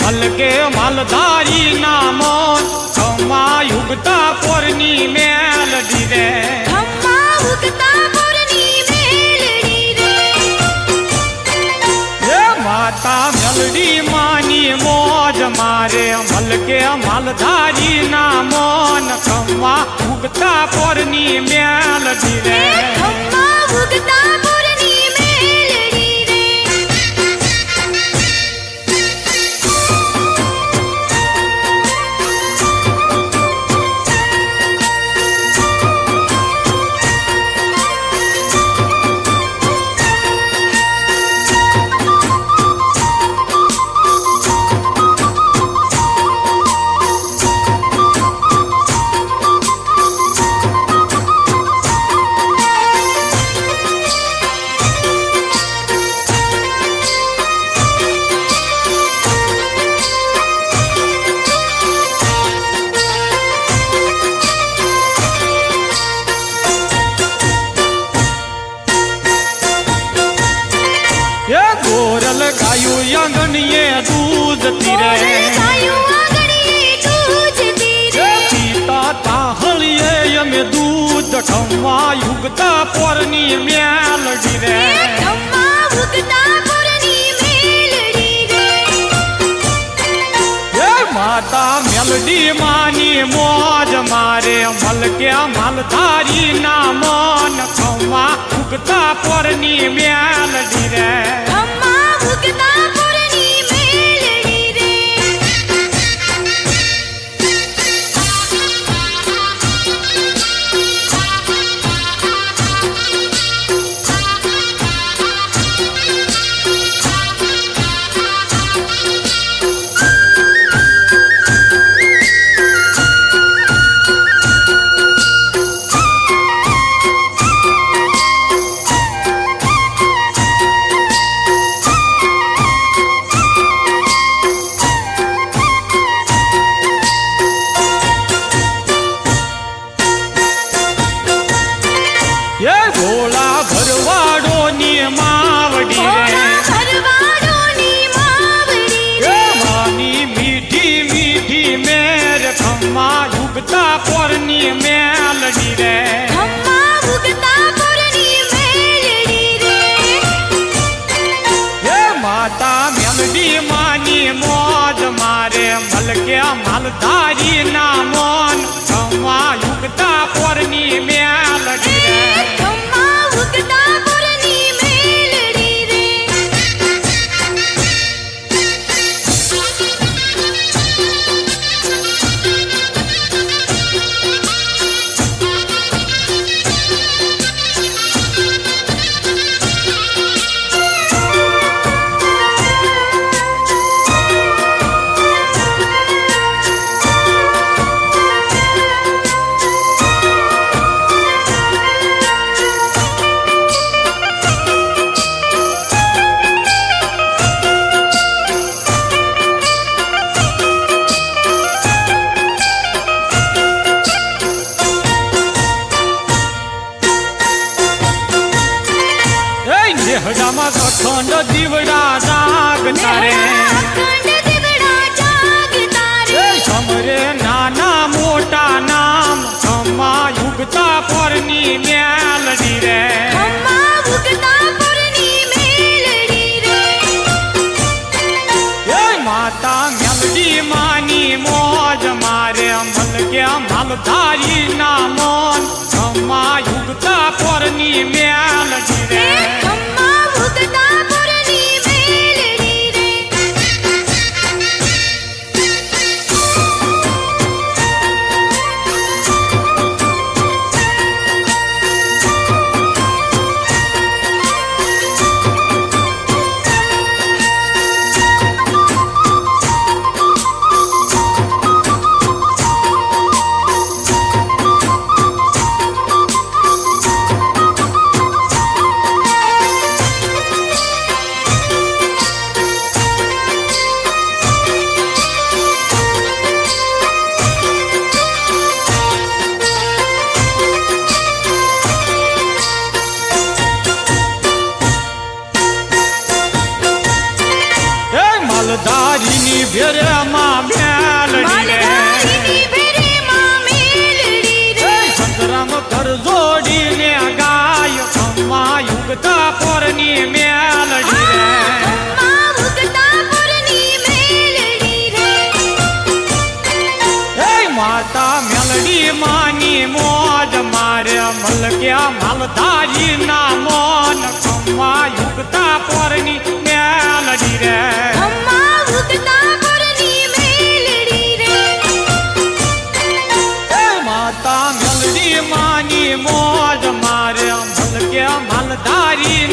મલકે માલધારી નામ કમા યુગતા પોરની મેલ દીરે ખમ્મા ઉગતા મોરની મેલડી રે. એ માતા મેલડી માની મોજ મારે મલકે માલધારી મોન કમા ઉગતા પોરની મેલ દીરે ખમ્મા ઉગતા યુગતા પોરની મેલડી રે. ખમ્મા ઉગતા મોરની મેલડી રે એ માતા મેલડી માની મોજ મારે, મલકે માલધારી ના મન ખમવા યુગતા પોરની મેલડી રે. ખમ્મા એ ભોળા ભરવાડો ની માવડી માની મીઠી મીઠી મેર ખમ્મા ઉગતા પોરની મેલડી મલકે માલધારી ના મોન. ખમ્મા યુગતા પોરની મેલ રે એ નેહડામાં અખંડ દીવડા જાગતા રે સમરે નાના મોટા નામ ખમ્મા યુગતા પરની મેલડી રે. માતા મેલડી માની મોજ મારે મલકે માલધારી ના મોન. ખમ્મા યુગતા પરની મેલડી રે. માલધારીની ભેરમાં મેલડી રે. માલધારીની ભેરીમાં મેલડી રે. સંતરામ કર જોડીને ગાય ખમ્મા યુગતા પોરની મેલડી રે. અમ્મા ઉગતા પુરની મેલડી રે. માતા મેલડી માની મોજ મારે મલક્યા માલધારી ના મોન ખમ્મા યુગતા પોરની મેલડી રે. માતા